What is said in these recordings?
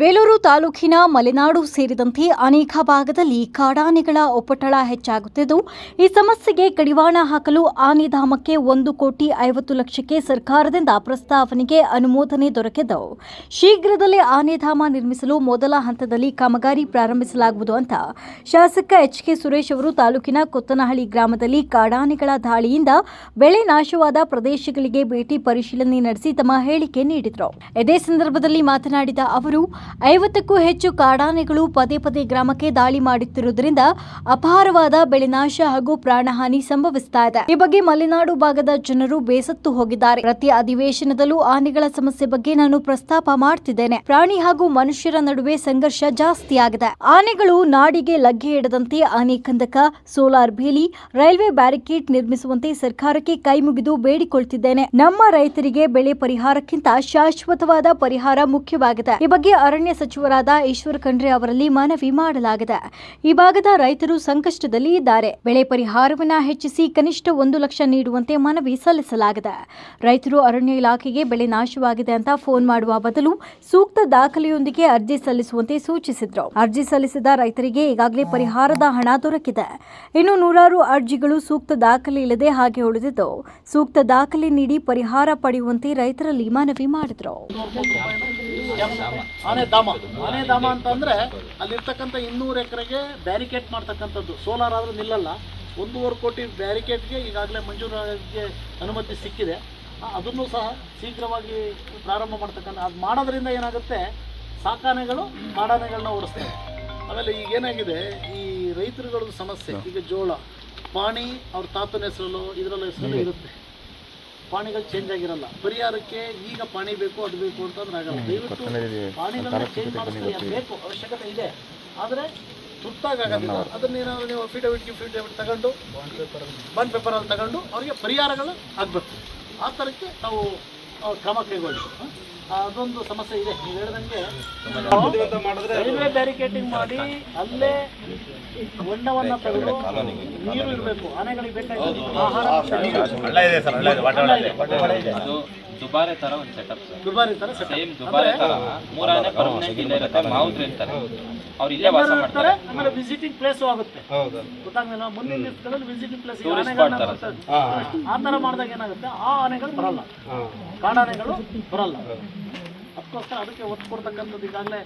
ಬೇಲೂರು ತಾಲೂಕಿನ ಮಲೆನಾಡು ಸೇರಿದಂತೆ ಅನೇಕ ಭಾಗದಲ್ಲಿ ಕಾಡಾನೆಗಳ ಒಪ್ಪಟಳ ಹೆಚ್ಚಾಗುತ್ತಿದ್ದು, ಈ ಸಮಸ್ಯೆಗೆ ಕಡಿವಾಣ ಹಾಕಲು ಆನೆಧಾಮಕ್ಕೆ ಒಂದು ಕೋಟಿ ಐವತ್ತು ಲಕ್ಷಕ್ಕೆ ಸರ್ಕಾರದಿಂದ ಪ್ರಸ್ತಾವನೆಗೆ ಅನುಮೋದನೆ ದೊರಕಿದ್ದು. ಶೀಘ್ರದಲ್ಲೇ ಆನೆಧಾಮ ನಿರ್ಮಿಸಲು ಮೊದಲ ಹಂತದಲ್ಲಿ ಕಾಮಗಾರಿ ಪ್ರಾರಂಭಿಸಲಾಗುವುದು ಅಂತ ಶಾಸಕ ಎಚ್ ಕೆ ಸುರೇಶ್ ಅವರು ತಾಲೂಕಿನ ಕೊತ್ತನಹಳ್ಳಿ ಗ್ರಾಮದಲ್ಲಿ ಕಾಡಾನೆಗಳ ದಾಳಿಯಿಂದ ಬೆಳೆ ನಾಶವಾದ ಪ್ರದೇಶಗಳಿಗೆ ಭೇಟಿ ಪರಿಶೀಲನೆ ನಡೆಸಿ ತಮ್ಮ ಹೇಳಿಕೆ ನೀಡಿದರು. ಇದೇ ಸಂದರ್ಭದಲ್ಲಿ ಮಾತನಾಡಿದ ಅವರು ಐವತ್ತಕ್ಕೂ ಹೆಚ್ಚು ಕಾಡಾನೆಗಳು ಪದೇ ಪದೇ ಗ್ರಾಮಕ್ಕೆ ದಾಳಿ ಮಾಡುತ್ತಿರುವುದರಿಂದ ಅಪಾರವಾದ ಬೆಳೆ ನಾಶ ಹಾಗೂ ಪ್ರಾಣಹಾನಿ ಸಂಭವಿಸ್ತಾ ಇದೆ. ಈ ಬಗ್ಗೆ ಮಲೆನಾಡು ಭಾಗದ ಜನರು ಬೇಸತ್ತು ಹೋಗಿದ್ದಾರೆ. ಪ್ರತಿ ಅಧಿವೇಶನದಲ್ಲೂ ಆನೆಗಳ ಸಮಸ್ಯೆ ಬಗ್ಗೆ ನಾನು ಪ್ರಸ್ತಾಪ ಮಾಡ್ತಿದ್ದೇನೆ. ಪ್ರಾಣಿ ಹಾಗೂ ಮನುಷ್ಯರ ನಡುವೆ ಸಂಘರ್ಷ ಜಾಸ್ತಿ ಆಗಿದೆ. ಆನೆಗಳು ನಾಡಿಗೆ ಲಗ್ಗೆ ಇಡದಂತೆ ಆನೆ ಕಂದಕ, ಸೋಲಾರ್ ಬೇಲಿ, ರೈಲ್ವೆ ಬ್ಯಾರಿಕೇಡ್ ನಿರ್ಮಿಸುವಂತೆ ಸರ್ಕಾರಕ್ಕೆ ಕೈ ಮುಗಿದು ಬೇಡಿಕೊಳ್ತಿದ್ದೇನೆ. ನಮ್ಮ ರೈತರಿಗೆ ಬೆಳೆ ಪರಿಹಾರಕ್ಕಿಂತ ಶಾಶ್ವತವಾದ ಪರಿಹಾರ ಮುಖ್ಯವಾಗಿದೆ. ಈ ಬಗ್ಗೆ ಅರಣ್ಯ ಸಚಿವರಾದ ಈಶ್ವರ ಖಂಡ್ರೆ ಅವರಲ್ಲಿ ಮನವಿ ಮಾಡಲಾಗಿದೆ. ಈ ಭಾಗದ ರೈತರು ಸಂಕಷ್ಟದಲ್ಲಿ ಇದ್ದಾರೆ. ಬೆಳೆ ಪರಿಹಾರವನ್ನ ಹೆಚ್ಚಿಸಿ ಕನಿಷ್ಠ ಒಂದು ಲಕ್ಷ ನೀಡುವಂತೆ ಮನವಿ ಸಲ್ಲಿಸಲಾಗಿದೆ. ರೈತರು ಅರಣ್ಯ ಇಲಾಖೆಗೆ ಬೆಳೆ ನಾಶವಾಗಿದೆ ಅಂತ ಫೋನ್ ಮಾಡುವ ಬದಲು ಸೂಕ್ತ ದಾಖಲೆಯೊಂದಿಗೆ ಅರ್ಜಿ ಸಲ್ಲಿಸುವಂತೆ ಸೂಚಿಸಿದ್ರು. ಅರ್ಜಿ ಸಲ್ಲಿಸಿದ ರೈತರಿಗೆ ಈಗಾಗಲೇ ಪರಿಹಾರದ ಹಣ ದೊರಕಿದೆ. ಇನ್ನು ನೂರಾರು ಅರ್ಜಿಗಳು ಸೂಕ್ತ ದಾಖಲೆ ಇಲ್ಲದೆ ಹಾಗೆ ಉಳಿದಿದ್ದು, ಸೂಕ್ತ ದಾಖಲೆ ನೀಡಿ ಪರಿಹಾರ ಪಡೆಯುವಂತೆ ರೈತರಲ್ಲಿ ಮನವಿ ಮಾಡಿದ್ರು. ಆನೆ ಧಾಮ ಆನೆ ಧಾಮ ಅಂತಂದ್ರೆ ಅಲ್ಲಿರ್ತಕ್ಕಂಥ ಇನ್ನೂರು ಎಕರೆಗೆ ಬ್ಯಾರಿಕೇಡ್ ಮಾಡ್ತಕ್ಕಂಥದ್ದು. ಸೋಲಾರ್ ಆದರೂ ನಿಲ್ಲಲ್ಲ. ಒಂದೂವರೆ ಕೋಟಿ ಬ್ಯಾರಿಕೇಡ್ಗೆ ಈಗಾಗಲೇ ಮಂಜೂರಾತಿಗೆ ಅನುಮತಿ ಸಿಕ್ಕಿದೆ. ಅದನ್ನು ಸಹ ಶೀಘ್ರವಾಗಿ ಪ್ರಾರಂಭ ಮಾಡ್ತಕ್ಕಂಥ ಅದು ಮಾಡೋದ್ರಿಂದ ಏನಾಗುತ್ತೆ? ಸಾಕಾನೆಗಳು ಕಾಡಾನೆಗಳನ್ನ ಓಡಿಸ್ತವೆ ಆಮೇಲೆ ಈಗ ಏನಾಗಿದೆ? ಈ ರೈತರುಗಳ ಸಮಸ್ಯೆ. ಈಗ ಜೋಳ ಪಾಣಿ ಅವ್ರ ತಾತನ ಹೆಸರಲ್ಲೋ ಇದರಲ್ಲೋ ಹೆಸರಲ್ಲೋ ಇರುತ್ತೆ. ಪಾಣಿಗಳು ಚೇಂಜ್ ಆಗಿರಲ್ಲ. ಪರಿಹಾರಕ್ಕೆ ಈಗ ಪಾಣಿ ಬೇಕು ಅದು ಬೇಕು ಅಂತಂದ್ರೆ ಆಗಲ್ಲ. ದಯವಿಟ್ಟು ಪಾಣಿಗಳನ್ನ ಚೇಂಜ್ ಮಾಡಿಸ್ತೀವಿ ಅದು ಬೇಕು ಅವಶ್ಯಕತೆ ಇದೆ. ಆದರೆ ತುರ್ತಾಗಿ ಆಗೋದಿಲ್ಲ. ಅದನ್ನ ಏನಾದ್ರು ನೀವು ಫೀಡ್ ಫಿಡವಿಟ್ ತಗೊಂಡು ಬಾಂಡ್ ಪೇಪರಲ್ಲಿ ತಗೊಂಡು ಅವರಿಗೆ ಪರಿಹಾರಗಳು ಆಗಬೇಕು. ಆ ಥರಕ್ಕೆ ನಾವು ಆ, ಕ್ರಮ ಕೈಗೊಳ್ಳಿ ಹ? ಅದೊಂದು ಸಮಸ್ಯೆ ಇದೆ. ನೀವು ಹೇಳ್ದಂಗೆ ರೈಲ್ವೆ ಬ್ಯಾರಿಕೇಟಿಂಗ್ ಮಾಡಿ ಅಲ್ಲೇ ಹೊಂಡವನ್ನ ತೆಗೆದು ನೀರು ಇರಬೇಕು. ಆನೆಗಳಿಗೆ ಬೇಕಾಗಿದೆ ಆಹಾರ. ದುಬಾರೆ ತರ ಒಂದು ಸೆಟಪ್ ಸರ್ ದುಬಾರಿ ತರ ಸೇಮ್ ದುಬಾರೆ ತರ ಮೂರಾನೆ ಪರ್ಮನೆಂಟ್ ಇಲ್ಲೇ ಇರುತ್ತೆ ಮಾವುದ್ರು ಇರ್ತಾರೆ ಅವ್ರು ಇಲ್ಲೇ ವಾಸ ಇರ್ತಾರೆ ಮಾಡ್ತಾರೆ. ಆಮೇಲೆ ವಿಸಿಟಿಂಗ್ ಪ್ಲೇಸ್ ಆಗುತ್ತೆ. ಗೊತ್ತಾಗ್ಲಿಲ್ಲ ಮುಂದಿನ ದಿವಸಗಳಲ್ಲಿ ವಿಸಿಟಿಂಗ್ ಪ್ಲೇಸ್ Tourist spot ತರ. ಆ ಥರ ಮಾಡಿದಾಗ ಏನಾಗುತ್ತೆ? ಆ ಆನೆಗಳು ಬರಲ್ಲ. ಕಾಡಾನೆಗಳು ಬರಲ್ಲ. ಅದಕ್ಕೋಸ್ಕರ ಅದಕ್ಕೆ ಒತ್ತು ಕೊಡ್ತಕ್ಕಂಥದ್ದು ಈಗಾಗಲೇ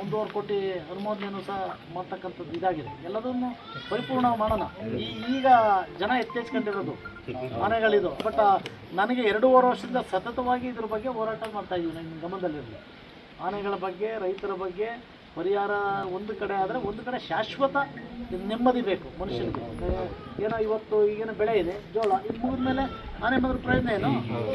ಒಂದೂವರೆ ಕೋಟಿ ಅನುಮೋದನೆಯನ್ನು ಸಹ ಮಾಡ್ತಕ್ಕಂಥದ್ದು ಇದಾಗಿದೆ. ಎಲ್ಲದನ್ನು ಪರಿಪೂರ್ಣ ಮಾಡೋಣ. ಈ ಈಗ ಜನ ಎತ್ತೇಚ್ಕೊಂಡಿರೋದು, ಮನೆಗಳಿದು. ಬಟ್ ನನಗೆ ಎರಡೂವರೆ ವರ್ಷದಿಂದ ಸತತವಾಗಿ ಇದ್ರ ಬಗ್ಗೆ ಹೋರಾಟ ಮಾಡ್ತಾ ಇದ್ದೀನಿ ನನ್ನ ಗಮನದಲ್ಲಿರಲಿ ಆನೆಗಳ ಬಗ್ಗೆ, ರೈತರ ಬಗ್ಗೆ ಪರಿಹಾರ ಒಂದು ಕಡೆ ಆದರೆ ಒಂದು ಕಡೆ ಶಾಶ್ವತ ನೆಮ್ಮದಿ ಬೇಕು ಮನುಷ್ಯನಿಗೆ. ಏನೋ ಇವತ್ತು ಈಗೇನೋ ಬೆಳೆ ಇದೆ, ಜೋಳ. ಇದು ಮುಗಿದ್ಮೇಲೆ ಆನೆ ಬಂದ್ರೆ ಪ್ರಯತ್ನ ಏನು?